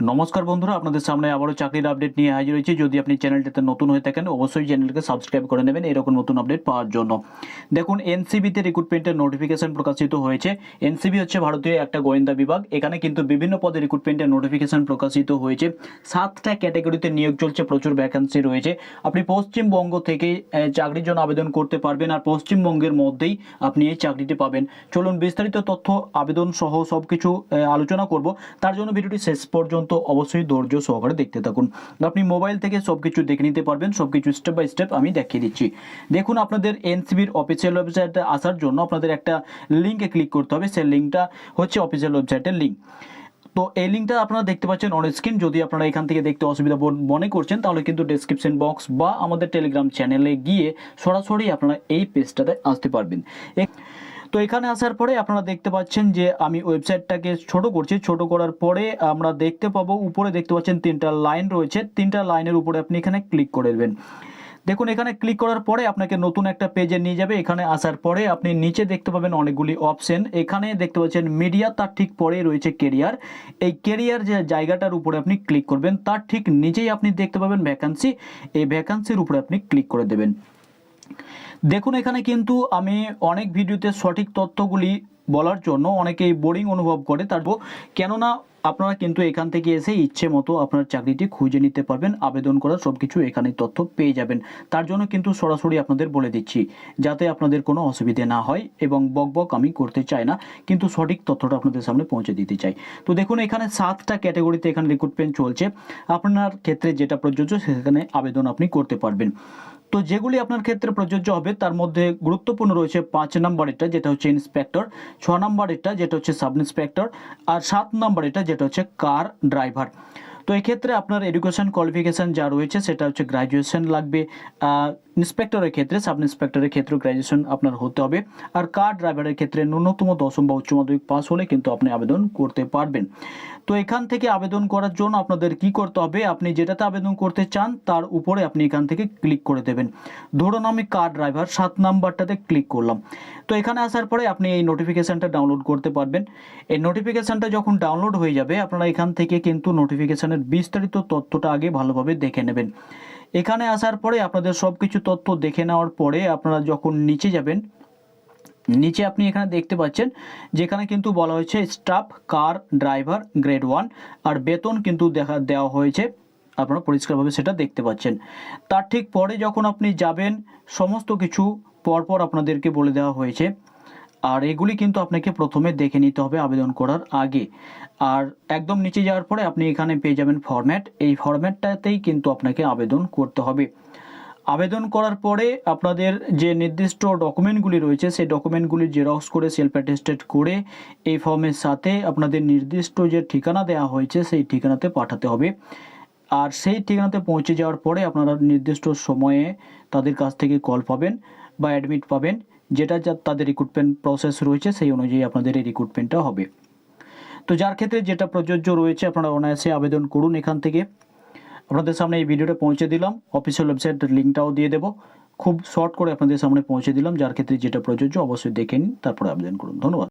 নমস্কার বন্ধুরা, আপনাদের সামনে আবারও চাকরির আপডেট নিয়ে হাজির হয়েছি। যদি আপনি চ্যানেলটিতে নতুন হয়ে থাকেন, অবশ্যই চ্যানেলকে সাবস্ক্রাইব করে নেবেন। এরকম নতুন আপডেট পাওয়ার জন্য। দেখুন, এনসিবিতে রিক্রুটমেন্টের নোটিফিকেশন প্রকাশিত হয়েছে। এনসিবি হচ্ছে ভারতীয় একটা গোয়েন্দা বিভাগ। এখানে কিন্তু বিভিন্ন পদে রিক্রুটমেন্টের নোটিফিকেশন প্রকাশিত হয়েছে। সাতটা ক্যাটাগরিতে নিয়োগ চলছে, প্রচুর ভ্যাকান্সি রয়েছে। আপনি পশ্চিমবঙ্গ থেকে চাকরির জন্য আবেদন করতে পারবেন আর পশ্চিমবঙ্গের মধ্যেই আপনি এই চাকরিটি পাবেন। চলুন বিস্তারিত তথ্য, আবেদন সহ সব কিছু আলোচনা করব। তার জন্য ভিডিওটি শেষ পর্যন্ত অবশ্যই ধৈর্য সহকারে দেখতে থাকুন। আপনি মোবাইল থেকে সব কিছু দেখে নিতে পারবেন সব কিছু স্টেপ বাই স্টেপ আমি দেখিয়ে দিচ্ছি। দেখুন, আপনাদের এনসিবির অফিসিয়াল ওয়েবসাইটে আসার জন্য আপনাদের একটা লিঙ্কে ক্লিক করতে হবে। সেই লিঙ্কটা হচ্ছে অফিসিয়াল ওয়েবসাইটের লিঙ্ক তো এই লিঙ্কটা আপনারা দেখতে পাচ্ছেন অন স্ক্রিন যদি আপনারা এখান থেকে দেখতে অসুবিধা মনে করছেন, তাহলে কিন্তু ডেসক্রিপশন বক্স বা আমাদের টেলিগ্রাম চ্যানেলে গিয়ে সরাসরি আপনারা এই পেজটাতে আসতে পারবেন। তো এখানে আসার পরে আপনারা দেখতে পাচ্ছেন যে আমি ওয়েবসাইটটাকে ছোট করছি। ছোট করার পরে আমরা দেখতে পাবো, উপরে দেখতে পাচ্ছেন তিনটা লাইন রয়েছে। তিনটা লাইনের উপরে আপনি এখানে ক্লিক করে দেবেন। দেখুন, এখানে ক্লিক করার পরে আপনাকে নতুন একটা পেজে নিয়ে যাবে। এখানে আসার পরে আপনি নিচে দেখতে পাবেন অনেকগুলি অপশন। এখানে দেখতে পাচ্ছেন মিডিয়া, তার ঠিক পরেই রয়েছে কেরিয়ার। এই কেরিয়ার যে জায়গাটার উপরে আপনি ক্লিক করবেন, তার ঠিক নিচেই আপনি দেখতে পাবেন ভ্যাকান্সি। এই ভ্যাকান্সির উপরে আপনি ক্লিক করে দেবেন। দেখুন, এখানে কিন্তু আমি অনেক ভিডিওতে সঠিক তথ্যগুলি বলার জন্য অনেকেই বোরিং অনুভব করে তার কেননা আপনারা কিন্তু এখান থেকে এসে ইচ্ছে মতো আপনার চাকরিটি খুঁজে নিতে পারবেন, আবেদন করার সব কিছু এখানে তথ্য পেয়ে যাবেন। তার জন্য কিন্তু সরাসরি আপনাদের বলে দিচ্ছি, যাতে আপনাদের কোনো অসুবিধে না হয় এবং বক বক আমি করতে চাই না, কিন্তু সঠিক তথ্যটা আপনাদের সামনে পৌঁছে দিতে চাই। তো দেখুন, এখানে সাতটা ক্যাটাগরিতে এখানে রিক্রুটমেন্ট চলছে। আপনার ক্ষেত্রে যেটা প্রযোজ্য, সেখানে আবেদন আপনি করতে পারবেন। তো যেগুলি আপনার ক্ষেত্রে প্রযোজ্য হবে, তার মধ্যে গুরুত্বপূর্ণ রয়েছে পাঁচ নম্বরেরটা, যেটা হচ্ছে ইন্সপেক্টর ছ নম্বরেরটা, যেটা হচ্ছে সাব ইন্সপেক্টর আর সাত নম্বর এটা যেটা হচ্ছে কার ড্রাইভার তো এক্ষেত্রে আপনার এডুকেশন কোয়ালিফিকেশান যা রয়েছে, সেটা হচ্ছে গ্র্যাজুয়েশন লাগবে ইন্সপেক্টরের ক্ষেত্রে সাব ইন্সপেক্টরের ক্ষেত্রে গ্র্যাজুয়েশন আপনার হতে হবে। আর কার ড্রাইভারের ক্ষেত্রে ন্যূনতম দশম বা উচ্চ মাধ্যমিক পাস হলে কিন্তু আপনি আবেদন করতে পারবেন। তো এখান থেকে আবেদন করার জন্য আপনাদের কি করতে হবে? আপনি যেটাতে আবেদন করতে চান, তার উপরে আপনি এখান থেকে ক্লিক করে দেবেন। ধরুন আমি কার ড্রাইভার সাত নাম্বারটাতে ক্লিক করলাম। তো এখানে আসার পরে আপনি এই নোটিফিকেশানটা ডাউনলোড করতে পারবেন। এই নোটিফিকেশানটা যখন ডাউনলোড হয়ে যাবে, আপনারা এখান থেকে কিন্তু নোটিফিকেশানের বিস্তারিত তথ্যটা আগে ভালোভাবে দেখে নেবেন। এখানে আসার পরে আপনাদের সব কিছু তথ্য দেখে নেওয়ার পরে আপনারা যখন নিচে যাবেন, নিচে আপনি এখানে দেখতে পাচ্ছেন, যেখানে কিন্তু বলা হয়েছে staff, car, driver, grade one, আর বেতন কিন্তু দেখা, দেওয়া হয়েছে। আপনারা পরিষ্কারভাবে সেটা দেখতে পাচ্ছেন। তার ঠিক পরে যখন আপনি যাবেন, সমস্ত কিছু পরপর আপনাদেরকে বলে দেওয়া হয়েছে। আর এগুলি কিন্তু আপনাকে প্রথমে দেখে নিতে হবে আবেদন করার আগে। আর একদম নিচে যাওয়ার পরে আপনি এখানে পেয়ে যাবেন ফরম্যাট এই ফরম্যাটটাতেই কিন্তু আপনাকে আবেদন করতে হবে। আবেদন করার পরে আপনাদের যে নির্দিষ্ট ডকুমেন্টগুলি রয়েছে, সেই ডকুমেন্টগুলি জেরক্স করে সেলফ অ্যাটেস্টেড করে এই ফর্মের সাথে আপনাদের নির্দিষ্ট যে ঠিকানা দেওয়া হয়েছে, সেই ঠিকানাতে পাঠাতে হবে। আর সেই ঠিকানাতে পৌঁছে যাওয়ার পরে আপনারা নির্দিষ্ট সময়ে তাদের কাছ থেকে কল পাবেন বা অ্যাডমিট পাবেন। যেটা যা তাদের রিক্রুটমেন্ট প্রসেস রয়েছে, সেই অনুযায়ী আপনাদের এই রিক্রুটমেন্টটা হবে। তো যার ক্ষেত্রে যেটা প্রযোজ্য রয়েছে, আপনারা অনায়াসে আবেদন করুন এখান থেকে। আপনাদের সামনে এই ভিডিওটা পৌঁছে দিলাম। অফিসিয়াল ওয়েবসাইট লিঙ্কটাও দিয়ে দেবো। খুব শর্ট করে আপনাদের সামনে পৌঁছে দিলাম। যার ক্ষেত্রে যেটা প্রযোজ্য, অবশ্যই দেখে নিন, তারপরে আবেদন করুন। ধন্যবাদ।